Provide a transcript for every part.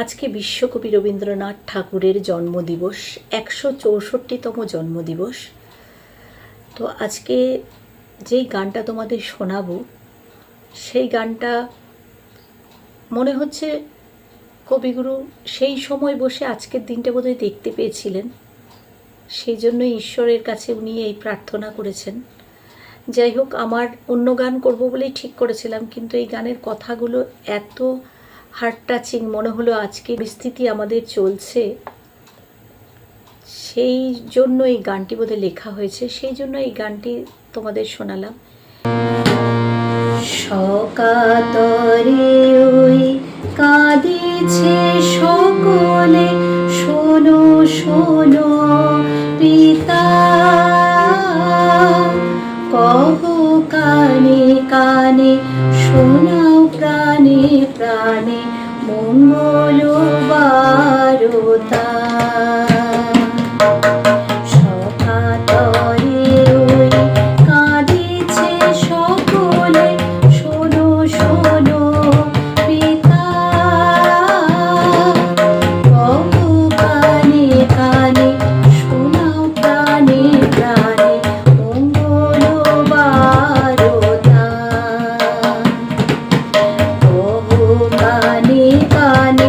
আজকে বিশ্বকবি রবীন্দ্রনাথ ঠাকুরের জন্মদিবস, একশো চৌষট্টিতম জন্মদিবস। তো আজকে যেই গানটা তোমাদের শোনাবো, সেই গানটা মনে হচ্ছে কবিগুরু সেই সময় বসে আজকের দিনটা বোধহয় দেখতে পেয়েছিলেন। সেই জন্য ঈশ্বরের কাছে উনি এই প্রার্থনা করেছেন। যাই হোক, আমার অন্য গান করব বলেই ঠিক করেছিলাম, কিন্তু এই গানের কথাগুলো এত হার্ট টাচিং মনে হলো আজকে পরিস্থিতি আমাদের চলছে। সেই জন্য এই গানটি বোধহয় লেখা হয়েছে, সেই জন্য এই গানটি তোমাদের শোনালাম। কাঁদিছে সকলে, শোনো শোনো, পিতা প্রাণে মঙ্গল বারতা నీకాని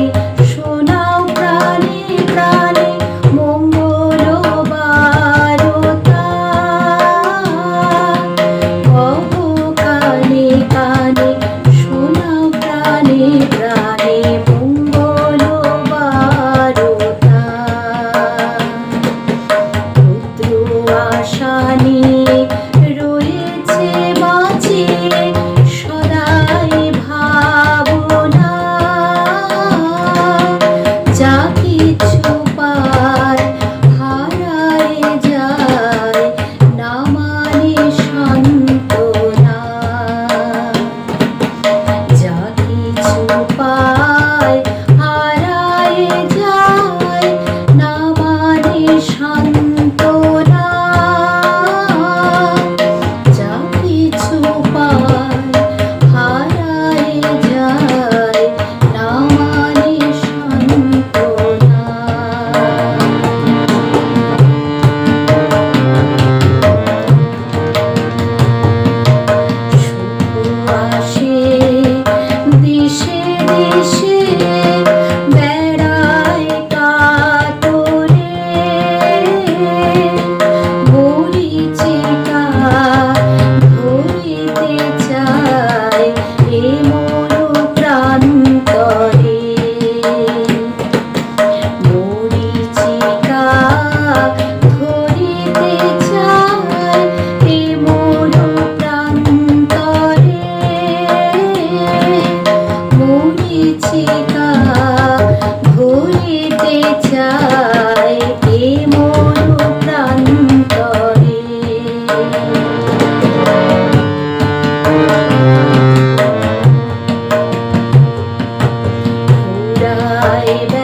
যায়